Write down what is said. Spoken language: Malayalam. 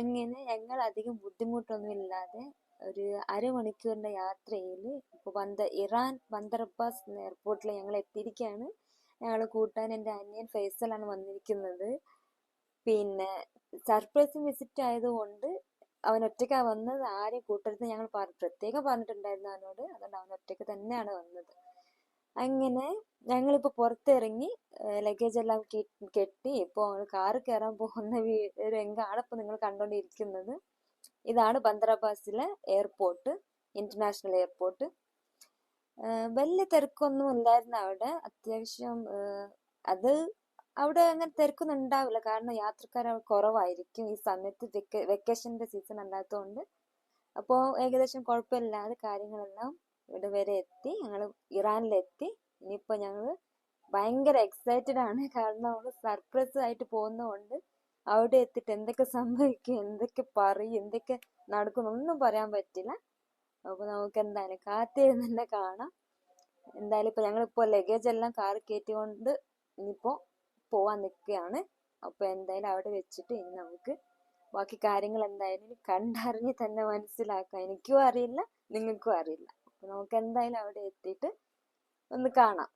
അങ്ങനെ ഞങ്ങൾ അധികം ബുദ്ധിമുട്ടൊന്നും ഇല്ലാതെ ഒരു അരമണിക്കൂറിന്റെ യാത്രയിൽ ഇപ്പോൾ ബന്ദ ഇറാൻ ബന്ദർ അബ്ബാസ് എന്ന എയർപോർട്ടിൽ ഞങ്ങൾ എത്തിയിരിക്കുകയാണ്. ഞങ്ങൾ കൂട്ടാൻ എന്റെ അനിയൻ ഫൈസലാണ് വന്നിരിക്കുന്നത്. പിന്നെ സർപ്രൈസ് വിസിറ്റ് ആയതുകൊണ്ട് അവൻ ഒറ്റയ്ക്കാണ് വന്നത്. ആരെയും കൂട്ടരുത് ഞങ്ങൾ പ്രത്യേകം പറഞ്ഞിട്ടുണ്ടായിരുന്നു അവനോട്. അതുകൊണ്ട് അവൻ ഒറ്റയ്ക്ക് തന്നെയാണ് വന്നത്. അങ്ങനെ ഞങ്ങളിപ്പോൾ പുറത്തിറങ്ങി ലഗേജ് എല്ലാം കെട്ടി ഇപ്പോൾ കാറ് കയറാൻ പോകുന്ന രംഗമാണ് ഇപ്പോൾ നിങ്ങൾ കണ്ടുകൊണ്ടിരിക്കുന്നത് ഇതാണ് ബന്ദ്രാബാസിലെ എയർപോർട്ട് ഇന്റർനാഷണൽ എയർപോർട്ട് വലിയ തിരക്കൊന്നും ഇല്ലായിരുന്നു അവിടെ. അത്യാവശ്യം അത് അവിടെ അങ്ങനെ തിരക്കൊന്നും ഉണ്ടാവില്ല. കാരണം യാത്രക്കാർ കുറവായിരിക്കും. ഈ സമയത്ത് വെക്കേഷന്റെ സീസൺ അല്ലാത്തതുകൊണ്ട് അപ്പോൾ ഏകദേശം കുഴപ്പമില്ലാതെ കാര്യങ്ങളെല്ലാം ഇവിടെ വരെ എത്തി. ഞങ്ങൾ ഇറാനിലെത്തി. ഇനിയിപ്പോൾ ഞങ്ങൾ ഭയങ്കര എക്സൈറ്റഡ് ആണ്. കാരണം നമ്മൾ സർപ്രൈസ് ആയിട്ട് പോകുന്നതുകൊണ്ട് അവിടെ എത്തിയിട്ട് എന്തൊക്കെ സംഭവിക്കും എന്തൊക്കെ പറയും എന്തൊക്കെ നടക്കും ഒന്നും പറയാൻ പറ്റില്ല. അപ്പോൾ നമുക്ക് എന്തായാലും കാത്തിരുന്ന് തന്നെ കാണാം. എന്തായാലും ഇപ്പൊ ഞങ്ങളിപ്പോ ലഗേജ് എല്ലാം കാറ് കയറ്റിക്കൊണ്ട് ഇനിയിപ്പോ പോവാൻ നിൽക്കുകയാണ്. അപ്പോൾ എന്തായാലും അവിടെ വെച്ചിട്ട് ഇനി നമുക്ക് ബാക്കി കാര്യങ്ങൾ എന്തായാലും കണ്ടറിഞ്ഞ് തന്നെ മനസ്സിലാക്കാം. എനിക്കും അറിയില്ല നിങ്ങൾക്കും അറിയില്ല. അപ്പോൾ നമുക്ക് എന്തായാലും അവിടെ എത്തിയിട്ട് ഒന്ന് കാണാം.